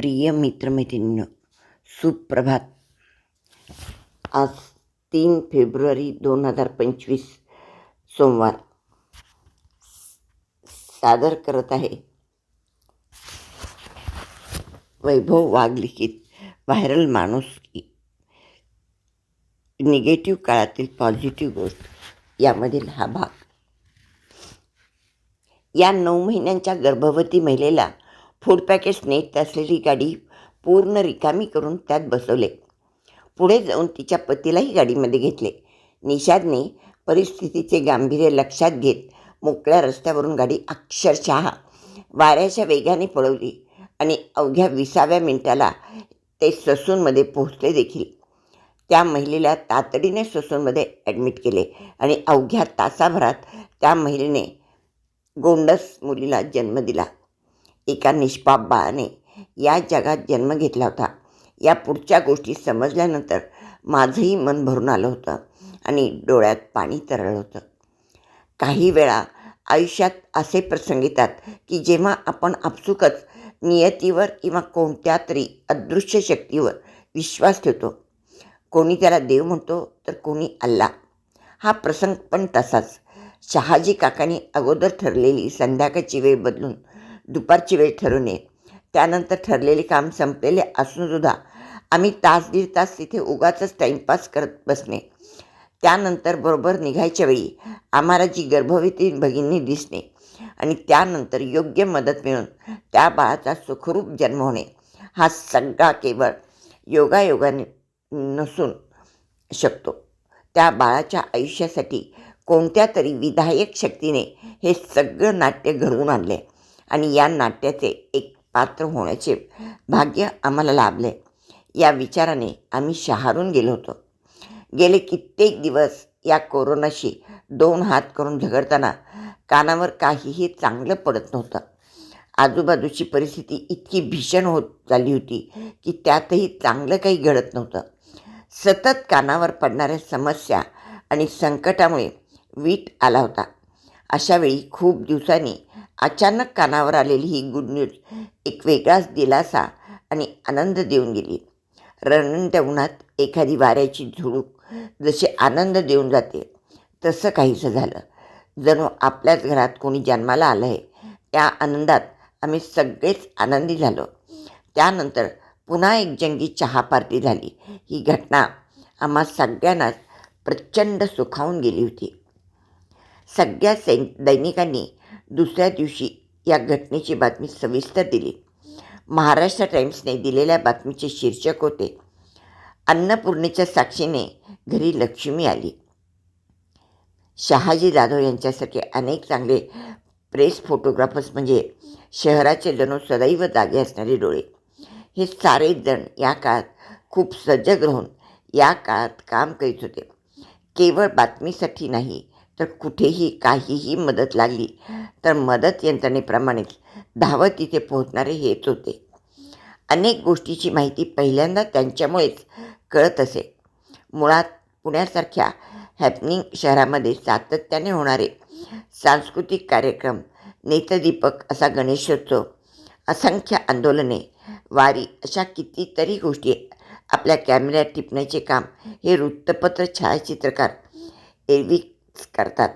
प्रिय मित्रमैत्रिणींनो सुप्रभात. आज तीन फेब्रुवारी दोन हजार पंचवीस सोमवार. सादर करत आहे वैभव वाघलिखित व्हायरल माणूस निगेटिव्ह काळातील पॉझिटिव्ह गोष्ट यामधील हा भाग. या नऊ महिन्यांच्या गर्भवती महिलेला फूड पॅकेट्सने असलेली गाडी पूर्ण रिकामी करून त्यात बसवले. पुढे जाऊन तिच्या पतीलाही गाडीमध्ये घेतले. निषादने परिस्थितीचे गांभीर्य लक्षात घेत मोकळ्या रस्त्यावरून गाडी अक्षरशः वाऱ्याच्या वेगाने पळवली आणि अवघ्या विसाव्या मिनिटाला ते ससूनमध्ये पोहोचले देखील. त्या महिलेला तातडीने ससूनमध्ये ॲडमिट केले आणि अवघ्या तासाभरात त्या महिलेने गोंडस मुलीला जन्म दिला. एका निष्पाप बाळाने या जगात जन्म घेतला होता. या पुढच्या गोष्टी समजल्यानंतर माझंही मन भरून आलं होतं आणि डोळ्यात पाणी तरळलं होतं. काही वेळा आयुष्यात असे प्रसंग येतात की जेव्हा आपण आपसुकच नियतीवर किंवा कोणत्या तरी अदृश्य शक्तीवर विश्वास ठेवतो. कोणी त्याला देव म्हणतो तर कोणी अल्ला हा प्रसंग पण तसाच. शहाजी काकांनी अगोदर ठरलेली संध्याकाळची वेळ बदलून दुपारची वेळ ठरू नये. त्यानंतर ठरलेले काम संपलेले असूनसुद्धा आम्ही तास दीड तास तिथे उगाचच टाईमपास करत बसणे. त्यानंतर बरोबर निघायच्या वेळी आम्हाला जी गर्भवती भगिनी दिसणे आणि त्यानंतर योग्य मदत मिळून त्या बाळाचा सुखरूप जन्म होणे हा सगळा केवळ योगायोगाने नसून शकतो. त्या बाळाच्या आयुष्यासाठी कोणत्या तरी विधायक शक्तीने हे सगळं नाट्य घडवून आणले. आणि या नाट्याचे एक पात्र होण्याचे भाग्य आम्हाला लाभले. या विचाराने आम्ही शहारून गेलो होतो. गेले कित्येक दिवस या कोरोनाशी दोन हात करून झगडताना कानावर काहीही चांगलं पडत नव्हतं. आजूबाजूची परिस्थिती इतकी भीषण होत चालली होती की त्यातही चांगलं काही घडत नव्हतं. सतत कानावर पडणाऱ्या समस्या आणि संकटामुळे वीट आला होता. अशावेळी खूप दिवसांनी अचानक कानावर आलेली ही गुड न्यूज एक वेगळाच दिलासा आणि आनंद देऊन गेली. रणंत्या उन्हात एखादी वाऱ्याची झुळूक जसे आनंद देऊन जाते तसं काहीसं झालं. जणू आपल्याच घरात कोणी जन्माला आलं आहे त्या आनंदात आम्ही सगळेच आनंदी झालो. त्यानंतर पुन्हा एक जंगी चहा पार्टी झाली. ही घटना आम्हा सगळ्यांनाच प्रचंड सुखावून गेली होती. सगळ्या सैन दैनिकांनी दुसऱ्या दिवशी या घटनेची बातमी सविस्तर दिली. महाराष्ट्र टाइम्सने दिलेल्या बातमीचे शीर्षक होते अन्नपूर्णेच्या साक्षीने घरी लक्ष्मी आली. शहाजी जाधव यांच्यासारखे अनेक चांगले प्रेस फोटोग्राफर्स म्हणजे शहराचे जणू सदैव जागे असणारे डोळे. हे सारे जण या काळात खूप सजग राहून या काळात काम करीत होते. केवळ बातमीसाठी नाही तर कुठेही काहीही मदत लागली तर मदत यंत्रणेप्रमाणेच धावत तिथे पोहोचणारे हेच होते. अनेक गोष्टीची माहिती पहिल्यांदा त्यांच्यामुळेच कळत असे. मुळात पुण्यासारख्या हॅपनिंग शहरामध्ये सातत्याने होणारे सांस्कृतिक कार्यक्रम नेत्रदीपक असा गणेशोत्सव असंख्य आंदोलने वारी अशा कितीतरी गोष्टी आपल्या कॅमेऱ्यात टिपण्याचे काम हे वृत्तपत्र छायाचित्रकार एरवी करतात.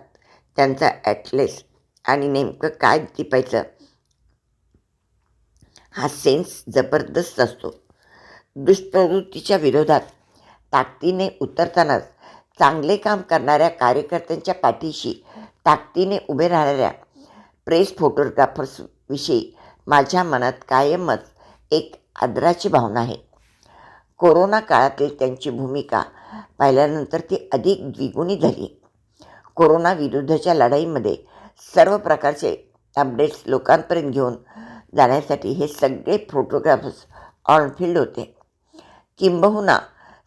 त्यांचा ॲटलेस आणि नेमकं काय टिपायचं? हा सेन्स जबरदस्त असतो. दुष्प्रवृत्तीच्या विरोधात ताकदीने उतरतानाच चांगले काम करणाऱ्या कार्यकर्त्यांच्या पाठीशी ताकदीने उभे राहणाऱ्या प्रेस फोटोग्राफर्सविषयी माझ्या मनात कायमच एक आदराची भावना आहे. कोरोना काळातील त्यांची भूमिका पाहिल्यानंतर ती अधिक द्विगुणी झाली. कोरोना विरुद्धच्या लढाईमध्ये सर्व प्रकारचे अपडेट्स लोकांपर्यंत घेऊन जाण्यासाठी हे सगळे फोटोग्राफर्स ऑनफिल्ड होते. किंबहुना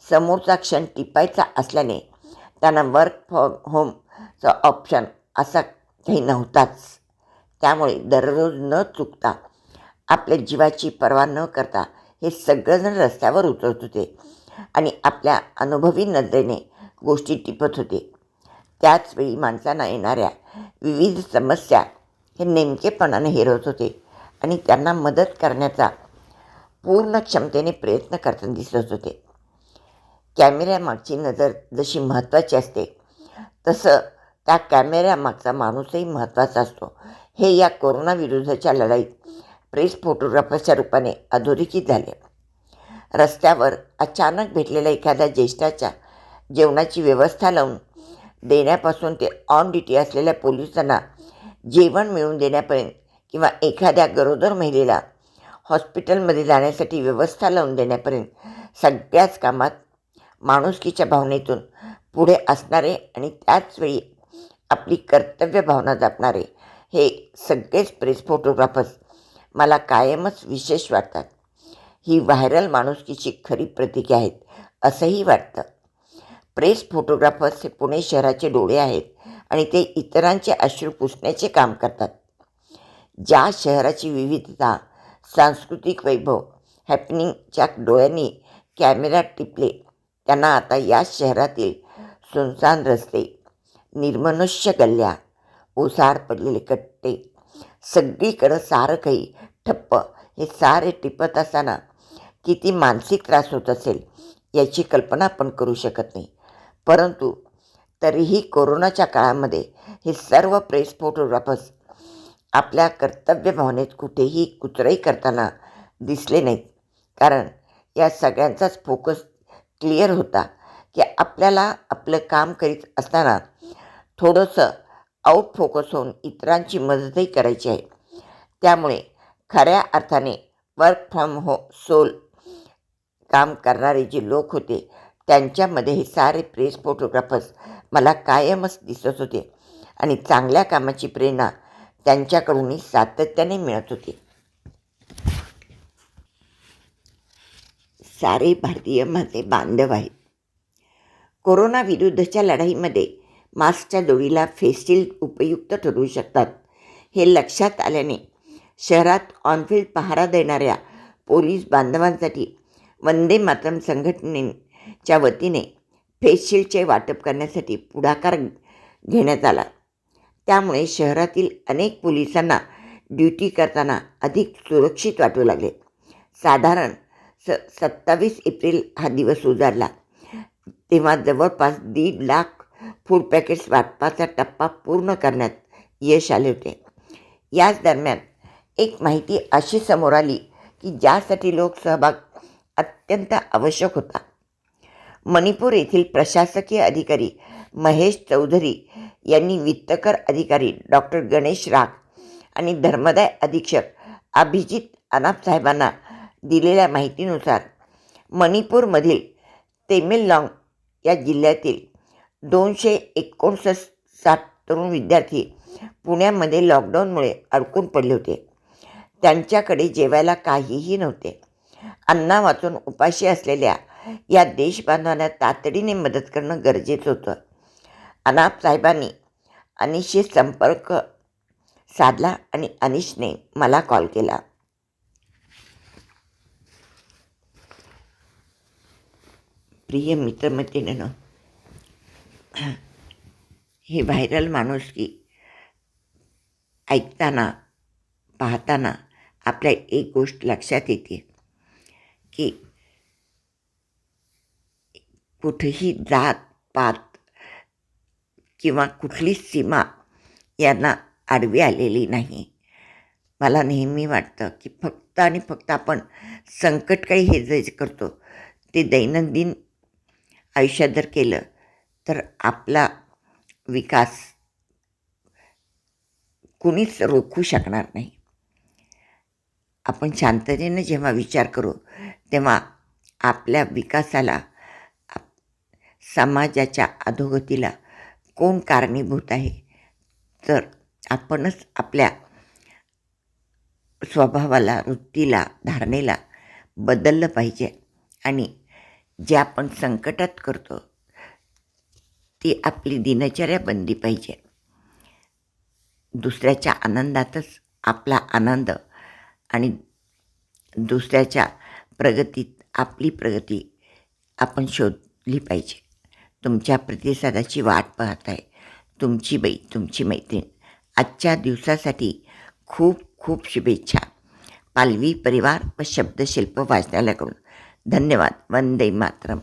समोरचा क्षण टिपायचा असल्याने त्यांना वर्क फ्रॉम होमचा ऑप्शन असा काही नव्हताच. त्यामुळे दररोज न चुकता आपल्या जीवाची पर्वा न करता हे सगळेजण रस्त्यावर उतरत होते आणि आपल्या अनुभवी नजरेने गोष्टी टिपत होते. त्याचवेळी माणसांना येणाऱ्या विविध समस्या हे नेमकेपणाने हिरवत होते आणि त्यांना मदत करण्याचा पूर्ण क्षमतेने प्रयत्न करताना दिसत होते. कॅमेऱ्यामागची नजर जशी महत्त्वाची असते तसं त्या कॅमेऱ्यामागचा माणूसही महत्त्वाचा असतो. हे या कोरोनाविरुद्धच्या लढाईत प्रेस फोटोग्राफरच्या रूपाने अधोरेखित झाले. रस्त्यावर अचानक भेटलेल्या एखाद्या ज्येष्ठाच्या जेवणाची व्यवस्था लावून देण्यापासून ते ऑन ड्युटी असलेल्या पोलिसांना जेवण मिळवून देण्यापर्यंत किंवा एखाद्या गरोदर महिलेला हॉस्पिटलमध्ये जाण्यासाठी व्यवस्था लावून देण्यापर्यंत सगळ्याच कामात माणुसकीच्या भावनेतून पुढे असणारे आणि त्याचवेळी आपली कर्तव्य भावना जपणारे हे सगळेच प्रेस फोटोग्राफर्स मला कायमच विशेष वाटतात. ही व्हायरल माणुसकीची खरी प्रतिके आहेत असंही वाटतं. प्रेस फोटोग्राफर्स हे पुणे शहराचे डोळे आहेत आणि ते इतरांचे अश्रू पुसण्याचे काम करतात. ज्या शहराची विविधता सांस्कृतिक वैभव हॅपनिंगच्या डोळ्यांनी कॅमेरा टिपले त्यांना आता या शहरातील सुनसान रस्ते निर्मनुष्य गल्ल्या ओसाड पडलेले कट्टे सगळीकडं सारं काही ठप्प हे सारे टिपत असताना किती मानसिक त्रास होत असेल याची कल्पना पण करू शकत नाही. परंतु तरीही कोरोनाच्या काळामध्ये हे सर्व प्रेस फोटोग्राफर्स आपल्या कर्तव्य भावनेत कुठेही कुत्रही करताना दिसले नाहीत. कारण या सगळ्यांचाच फोकस क्लिअर होता की आपल्याला आपलं काम करीत असताना थोडंसं आउट फोकस होऊन इतरांची मदतही करायची आहे. त्यामुळे खऱ्या अर्थाने वर्क फ्रॉम हो सोल काम करणारे जे लोक होते त्यांच्यामध्ये हे सारे प्रेस फोटोग्राफर्स मला कायमच दिसत होते. आणि चांगल्या कामाची प्रेरणा त्यांच्याकडूनही सातत्याने मिळत होती. सारे भारतीय माझे बांधव आहेत. कोरोनाविरुद्धच्या लढाईमध्ये मास्कच्या जोडीला फेसशिल्ड उपयुक्त ठरू शकतात. हे लक्षात आल्याने शहरात ऑनफिल्ड पहारा देणाऱ्या पोलीस बांधवांसाठी वंदे मातरम च्या वतीने फेसशिल्डचे वाटप करण्यासाठी पुढाकार घेण्यात आला. त्यामुळे शहरातील अनेक पोलिसांना ड्युटी करताना अधिक सुरक्षित वाटू लागले. साधारण स सत्तावीस एप्रिल हा दिवस उजाडला. तेव्हा जवळपास दीड लाख फूड पॅकेट्स वाटपाचा टप्पा पूर्ण करण्यात यश आले होते. याच दरम्यान एक माहिती अशी समोर आली की ज्यासाठी लोकसहभाग अत्यंत आवश्यक होता. मणिपूर येथील प्रशासकीय अधिकारी महेश चौधरी यांनी वित्तकर अधिकारी डॉक्टर गणेश राग आणि धर्मदाय अधीक्षक अभिजित अनाप साहेबांना दिलेल्या माहितीनुसार मणिपूरमधील तेमिललाँग या जिल्ह्यातील दोनशे एकोणसष्ट सात तरुण विद्यार्थी पुण्यामध्ये लॉकडाऊनमुळे अडकून पडले होते. त्यांच्याकडे जेवायला काहीही नव्हते. अन्ना वाचून उपाशी असलेल्या या देशबांधवांना तातडीने मदत करणं गरजेचं होतं. अनाप साहेबांनी अनिशशी संपर्क साधला आणि अनिशने मला कॉल केला. प्रिय मित्रमैत्रिणीनं हे व्हायरल माणूस की ऐकताना पाहताना आपल्या एक गोष्ट लक्षात येते की कुठेही जात पात किंवा कुठलीच सीमा यांना आडवी आलेली नाही. मला नेहमी वाटतं की फक्त आणि फक्त आपण संकटकाळी हे जे करतो ते दैनंदिन आयुष्यात जर केलं तर आपला विकास कुणीच रोखू शकणार नाही. आपण शांततेनं जेव्हा विचार करू तेव्हा आपल्या विकासाला समाजाच्या अधोगतीला कोण कारणीभूत आहे? तर आपणच आपल्या स्वभावाला वृत्तीला धारणेला बदललं पाहिजे आणि जे आपण संकटात करतो ती आपली दिनचर्या बनली पाहिजे. दुसऱ्याच्या आनंदातच आपला आनंद आणि दुसऱ्याच्या प्रगतीत आपली प्रगती आपण शोधली पाहिजे. तुमच्या प्रतिसादाची वाट पाहत आहे. तुमची बाई तुमची मैत्रीण. आजच्या दिवसासाठी खूप खूप शुभेच्छा. पालवी परिवार व शब्दशिल्प वाचनालयाकडून धन्यवाद. वंदे मातरम.